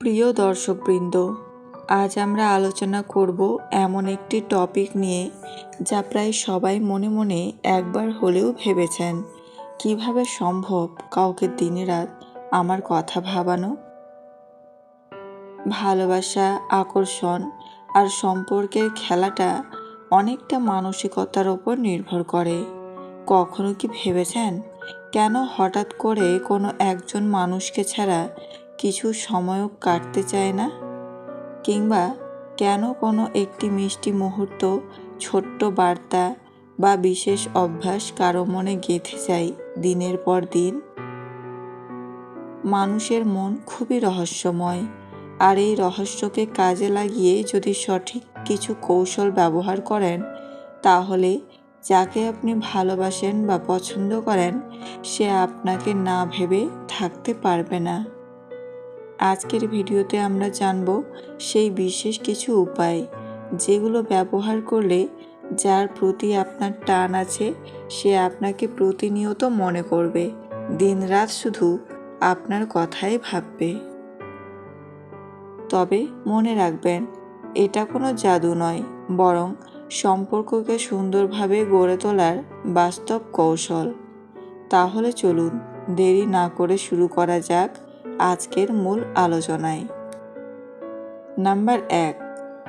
প্রিয় দর্শকবৃন্দ, আজ আমরা আলোচনা করব এমন একটি টপিক নিয়ে যা প্রায় সবাই মনে মনে একবার হলেও ভেবেছেন, কীভাবে সম্ভব কাউকে দিনে রাত আমার কথা ভাবানো? ভালোবাসা, আকর্ষণ আর সম্পর্কের খেলাটা অনেকটা মানসিকতার ওপর নির্ভর করে। কখনো কি ভেবেছেন? কেন হঠাৎ করে কোনো একজন মানুষকে ছাড়া কিছু সময়ও কাটতে চায় না কিংবা কেন কোনো একটি মিষ্টি মুহূর্ত, ছোট্ট বার্তা বা বিশেষ অভ্যাস কারও মনে গেঁথে যায় দিনের পর দিন? মানুষের মন খুবই রহস্যময়, আর এই রহস্যকে কাজে লাগিয়ে যদি সঠিক কিছু কৌশল ব্যবহার করেন, তাহলে যাকে আপনি ভালোবাসেন বা পছন্দ করেন, সে আপনাকে না ভেবে থাকতে পারবে না। আজকের ভিডিওতে আমরা জানব সেই বিশেষ কিছু উপায় যেগুলো ব্যবহার করলে যার প্রতি আপনার টান আছে, সে আপনাকে প্রতিনিয়ত মনে করবে। দিনরাত শুধু আপনার কথাই ভাববে। তবে মনে রাখবেন, এটা কোনো জাদু নয়, বরং সম্পর্ককে সুন্দরভাবে গড়ে তোলার বাস্তব কৌশল। তাহলে চলুন দেরি না করে শুরু করা যাক। আজকের মূল আলোচনায়। নাম্বার এক,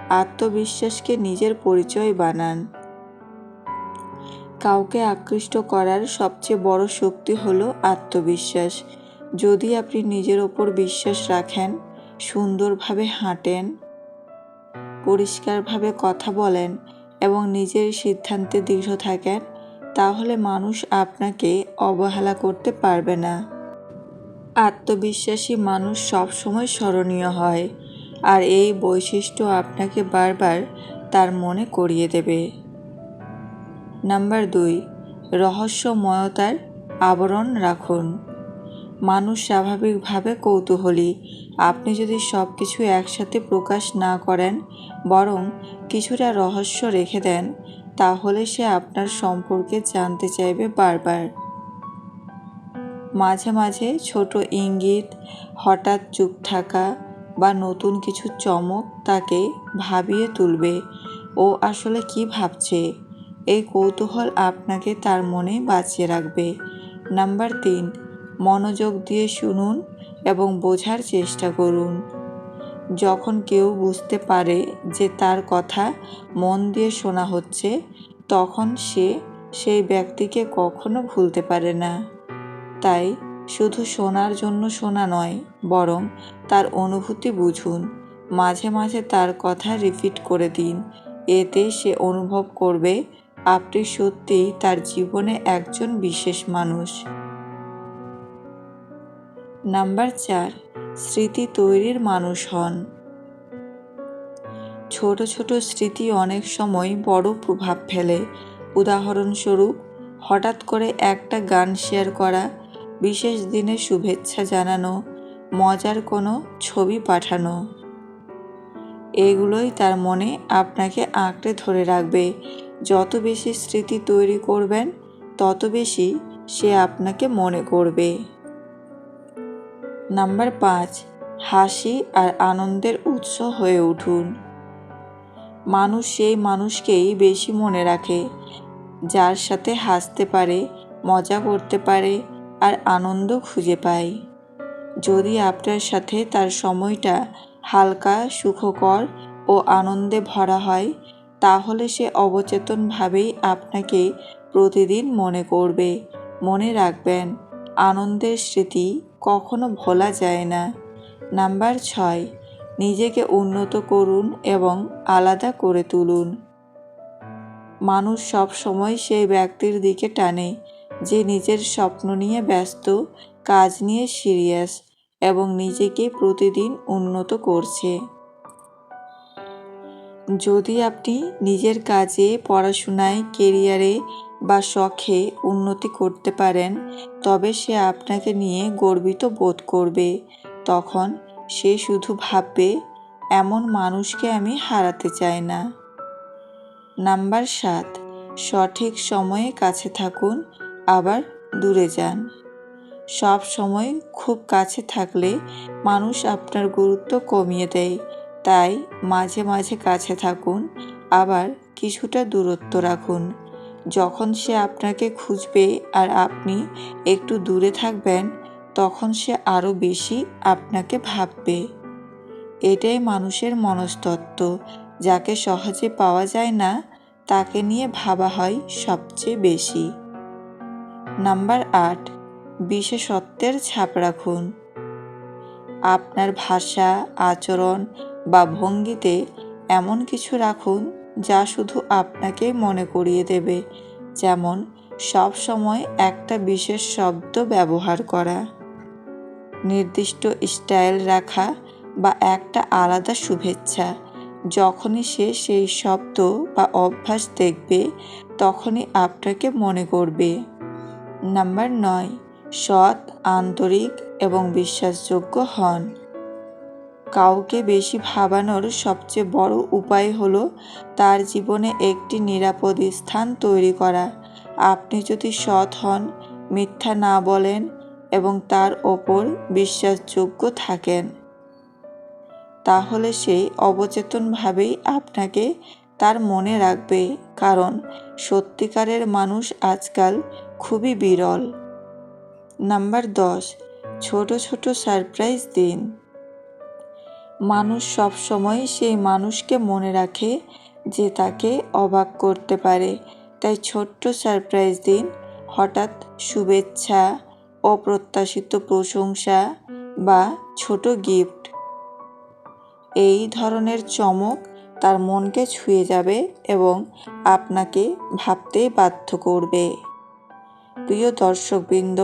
আত্মবিশ্বাসকে নিজের পরিচয় বানান। কাউকে আকৃষ্ট করার সবচেয়ে বড় শক্তি হলো আত্মবিশ্বাস। যদি আপনি নিজের ওপর বিশ্বাস রাখেন, সুন্দরভাবে হাঁটেন, পরিষ্কারভাবে কথা বলেন এবং নিজের সিদ্ধান্তে দৃঢ় থাকেন, তাহলে মানুষ আপনাকে অবহেলা করতে পারবে না। আত্মবিশ্বাসী মানুষ সবসময় স্মরণীয় হয় আর এই বৈশিষ্ট্য আপনাকে বারবার তার মনে করিয়ে দেবে। নাম্বার দুই, রহস্যময়তার আবরণ রাখুন। মানুষ স্বাভাবিকভাবে কৌতূহলী। আপনি যদি সব কিছু একসাথে প্রকাশ না করেন, বরং কিছুটা রহস্য রেখে দেন, তাহলে সে আপনার সম্পর্কে জানতে চাইবে বারবার। মাঝে মাঝে ছোট ইঙ্গিত, হঠাৎ চুপ থাকা বা নতুন কিছু চমক তাকে ভাবিয়ে তুলবে। ও আসলে কি ভাবছে? এই কৌতূহল আপনাকে তার মনে বাঁচিয়ে রাখবে। নাম্বার তিন, মনোযোগ দিয়ে শুনুন এবং বোঝার চেষ্টা করুন। যখন কেউ বুঝতে পারে যে তার কথা মন দিয়ে শোনা হচ্ছে, তখন সে সেই ব্যক্তিকে কখনো ভুলতে পারে না। তাই শুধু শোনার জন্য শোনা নয়, বরং তার অনুভূতি বুঝুন। মাঝে মাঝে তার কথা রিপিট করে দিন। এতে সে অনুভব করবে, আপনি সত্যিই তার জীবনে একজন বিশেষ মানুষ। নাম্বার চার, স্মৃতি তৈরির মানুষ হন। ছোট ছোট স্মৃতি অনেক সময় বড় প্রভাব ফেলে। উদাহরণস্বরূপ, হঠাৎ করে একটা গান শেয়ার করা বিশেষ দিনে শুভেচ্ছা জানানো, মজার কোনো ছবি পাঠানো। এগুলোই তার মনে আপনাকে আঁকড়ে ধরে রাখবে। যত বেশি স্মৃতি তৈরি করবেন, তত বেশি সে আপনাকে মনে করবে। নাম্বার পাঁচ, হাসি আর আনন্দের উৎস হয়ে উঠুন। মানুষ সেই মানুষকেই বেশি মনে রাখে, যার সাথে হাসতে পারে, মজা করতে পারে আর আনন্দ খুঁজে পায় যদি আপনার সাথে তার সময়টা হালকা, সুখকর ও আনন্দে ভরা হয়, তাহলে সে অবচেতনভাবেই আপনাকে প্রতিদিন মনে করবে, মনে রাখবেন, আনন্দের স্মৃতি কখনো ভোলা যায় না। নাম্বার ছয়, নিজেকে উন্নত করুন এবং আলাদা করে তুলুন। মানুষ সব সময় সেই ব্যক্তির দিকে টানে যে নিজের স্বপ্ন নিয়ে ব্যস্ত, কাজ নিয়ে সিরিয়াস এবং নিজেকে প্রতিদিন উন্নত করছে। যদি আপনি নিজের কাজে, পড়াশোনায়, কেরিয়ারে বা শখে উন্নতি করতে পারেন, তবে সে আপনাকে নিয়ে গর্বিত বোধ করবে। তখন সে শুধু ভাববে, এমন মানুষকে আমি হারাতে চাই না। নাম্বার সাত, সঠিক সময়ে কাছে থাকুন আবার দূরে যান। সব সময় খুব কাছে থাকলে মানুষ আপনার গুরুত্ব কমিয়ে দেয়। তাই মাঝে মাঝে কাছে থাকুন, আবার কিছুটা দূরত্ব রাখুন। যখন সে আপনাকে খুঁজবে আর আপনি একটু দূরে থাকবেন, তখন সে আরও বেশি আপনাকে ভাববে। এটাই মানুষের মনস্তত্ত্ব। যাকে সহজে পাওয়া যায় না, তাকে নিয়ে ভাবা হয় সবচেয়ে বেশি। নাম্বার আট, বিশেষত্বের ছাপ রাখুন। আপনার ভাষা, আচরণ বা ভঙ্গিতে এমন কিছু রাখুন যা শুধু আপনাকে মনে করিয়ে দেবে, যেমন সব সময় একটা বিশেষ শব্দ ব্যবহার করা। নির্দিষ্ট স্টাইল রাখা বা একটা আলাদা শুভেচ্ছা। যখনই সে সেই শব্দ বা অভ্যাস দেখবে, তখনই আপনাকে মনে করবে। নাম্বার নয়, সৎ, আন্তরিক এবং বিশ্বাসযোগ্য হন। কাউকে বেশি ভাবানোর সবচেয়ে বড় উপায় হলো তার জীবনে একটি নিরাপদ স্থান তৈরি করা। আপনি যদি সৎ হন, মিথ্যা না বলেন এবং তার ওপর বিশ্বাসযোগ্য থাকেন, তাহলে সেই অবচেতনভাবেই আপনাকে তার মনে রাখবে। কারণ সত্যিকারের মানুষ আজকাল খুবই বিরল। নাম্বার দশ, ছোট ছোট সারপ্রাইজ দিন। মানুষ সবসময় সেই মানুষকে মনে রাখে যে তাকে অবাক করতে পারে। তাই ছোট্ট সারপ্রাইজ দিন, হঠাৎ শুভেচ্ছা, অপ্রত্যাশিত প্রশংসা বা ছোট গিফট। এই ধরনের চমক তার মনকে ছুঁয়ে যাবে এবং আপনাকে ভাবতে বাধ্য করবে। প্রিয় দর্শকবৃন্দ,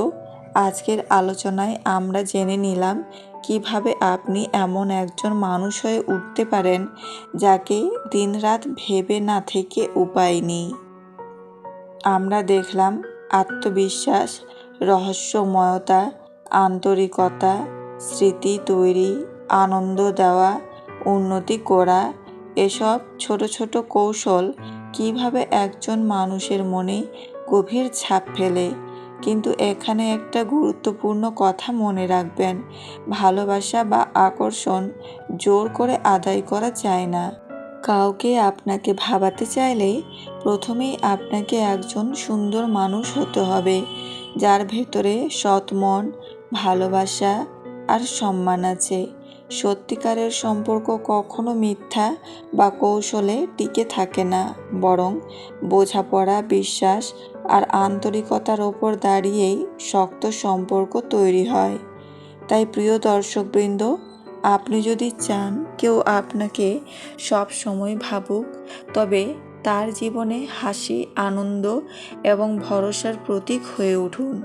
আজকের আলোচনায় আমরা জেনে নিলাম কীভাবে আপনি এমন একজন মানুষ হয়ে উঠতে পারেন যাকে দিনরাত ভেবে না থেকে উপায় নেই। আমরা দেখলাম আত্মবিশ্বাস, রহস্যময়তা, আন্তরিকতা, স্মৃতি তৈরি, আনন্দ দেওয়া, উন্নতি করা, এসব ছোট ছোট কৌশল কীভাবে একজন মানুষের মনে গভীর ছাপ ফেলে। কিন্তু এখানে একটা গুরুত্বপূর্ণ কথা মনে রাখবেন, ভালোবাসা বা আকর্ষণ জোর করে আদায় করা যায় না। কাউকে আপনাকে ভাবাতে চাইলে প্রথমেই আপনাকে একজন সুন্দর মানুষ হতে হবে, যার ভেতরে সৎ মন, ভালোবাসা আর সম্মান আছে। সত্যিকারের সম্পর্ক কখনো মিথ্যা বা কৌশলে টিকে থাকে না, বরং বোঝাপড়া, বিশ্বাস আর আন্তরিকতার ওপর দাঁড়িয়েই শক্ত সম্পর্ক তৈরি হয়। তাই প্রিয় দর্শকবৃন্দ, আপনি যদি চান কেউ আপনাকে সব সময় ভাবুক, তবে তার জীবনে হাসি, আনন্দ এবং ভরসার প্রতীক হয়ে উঠুন।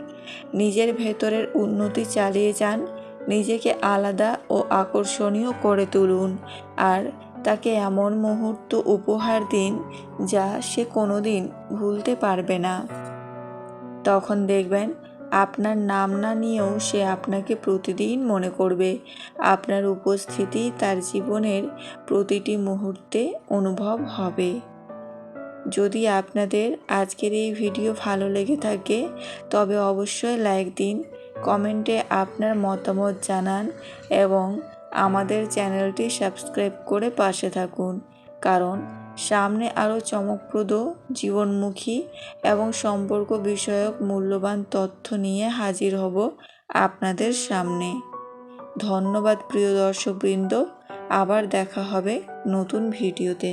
নিজের ভেতরের উন্নতি চালিয়ে যান নিজেকে আলাদা ও আকর্ষণীয় করে তুলুন আর তাকে এমন মুহূর্ত উপহার দিন যা সে কোনোদিন ভুলতে পারবে না। তখন দেখবেন আপনার নাম না নিয়েও সে আপনাকে প্রতিদিন মনে করবে। আপনার উপস্থিতি তার জীবনের প্রতিটি মুহূর্তে অনুভব হবে। যদি আপনাদের আজকের এই ভিডিও ভালো লেগে থাকে, তবে অবশ্যই লাইক দিন কমেন্টে আপনার মতামত জানান এবং আমাদের চ্যানেলটি সাবস্ক্রাইব করে পাশে থাকুন। কারণ সামনে আরও চমকপ্রদ, জীবনমুখী এবং সম্পর্ক বিষয়ক মূল্যবান তথ্য নিয়ে হাজির হব আপনাদের সামনে। ধন্যবাদ প্রিয় দর্শকবৃন্দ, আবার দেখা হবে নতুন ভিডিওতে।